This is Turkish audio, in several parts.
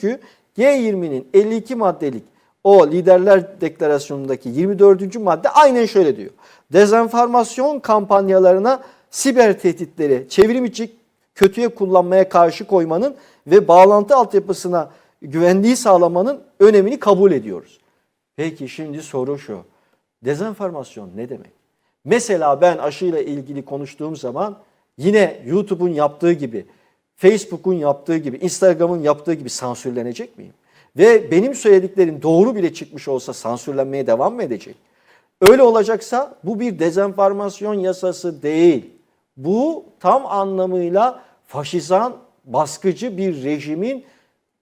Çünkü G20'nin 52 maddelik o liderler deklarasyonundaki 24. madde aynen şöyle diyor. Dezenformasyon kampanyalarına siber tehditleri çevrim içi kötüye kullanmaya karşı koymanın ve bağlantı altyapısına güvenliği sağlamanın önemini kabul ediyoruz. Peki şimdi soru şu. Dezenformasyon ne demek? Mesela ben aşıyla ilgili konuştuğum zaman yine YouTube'un yaptığı gibi, Facebook'un yaptığı gibi, Instagram'ın yaptığı gibi sansürlenecek miyim? Ve benim söylediklerim doğru bile çıkmış olsa sansürlenmeye devam mı edecek? Öyle olacaksa bu bir dezenformasyon yasası değil. Bu tam anlamıyla faşizan, baskıcı bir rejimin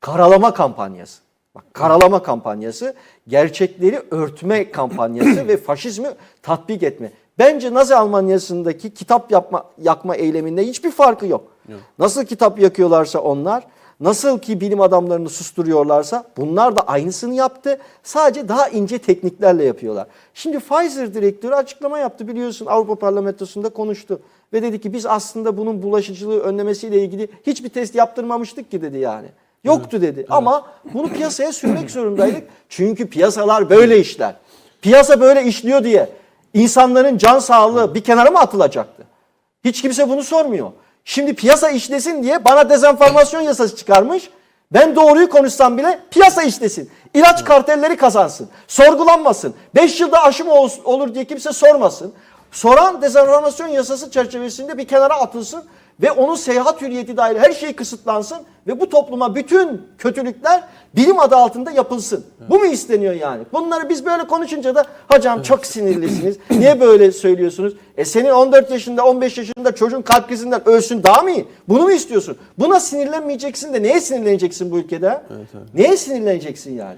karalama kampanyası. Bak karalama kampanyası, gerçekleri örtme kampanyası ve faşizmi tatbik etme. Bence Nazi Almanyası'ndaki kitap yapma, yakma eyleminde hiçbir farkı yok. Nasıl kitap yakıyorlarsa onlar, nasıl ki bilim adamlarını susturuyorlarsa bunlar da aynısını yaptı. Sadece daha ince tekniklerle yapıyorlar. Şimdi Pfizer direktörü açıklama yaptı biliyorsun Avrupa Parlamentosu'nda konuştu. Ve dedi ki biz aslında bunun bulaşıcılığı önlemesiyle ilgili hiçbir test yaptırmamıştık ki dedi yani. Yoktu dedi. Ama bunu piyasaya sürmek zorundaydık. Çünkü piyasalar böyle işler. Piyasa böyle işliyor diye insanların can sağlığı bir kenara mı atılacaktı? Hiç kimse bunu sormuyor. Şimdi piyasa işlesin diye bana dezenformasyon yasası çıkarmış. Ben doğruyu konuşsam bile piyasa işlesin. İlaç kartelleri kazansın. Sorgulanmasın. 5 yılda aşı mı ol- olur diye kimse sormasın. Soran dezenformasyon yasası çerçevesinde bir kenara atılsın ve onun seyahat hürriyeti dahil her şey kısıtlansın ve bu topluma bütün kötülükler bilim adı altında yapılsın. Bu mu isteniyor yani? Bunları biz böyle konuşunca da hocam çok sinirlisiniz. Niye böyle söylüyorsunuz? E senin 14 yaşında 15 yaşında çocuğun kalp krizinden ölsün daha mı iyi? Bunu mu istiyorsun? Buna sinirlenmeyeceksin de neye sinirleneceksin bu ülkede? Neye sinirleneceksin yani?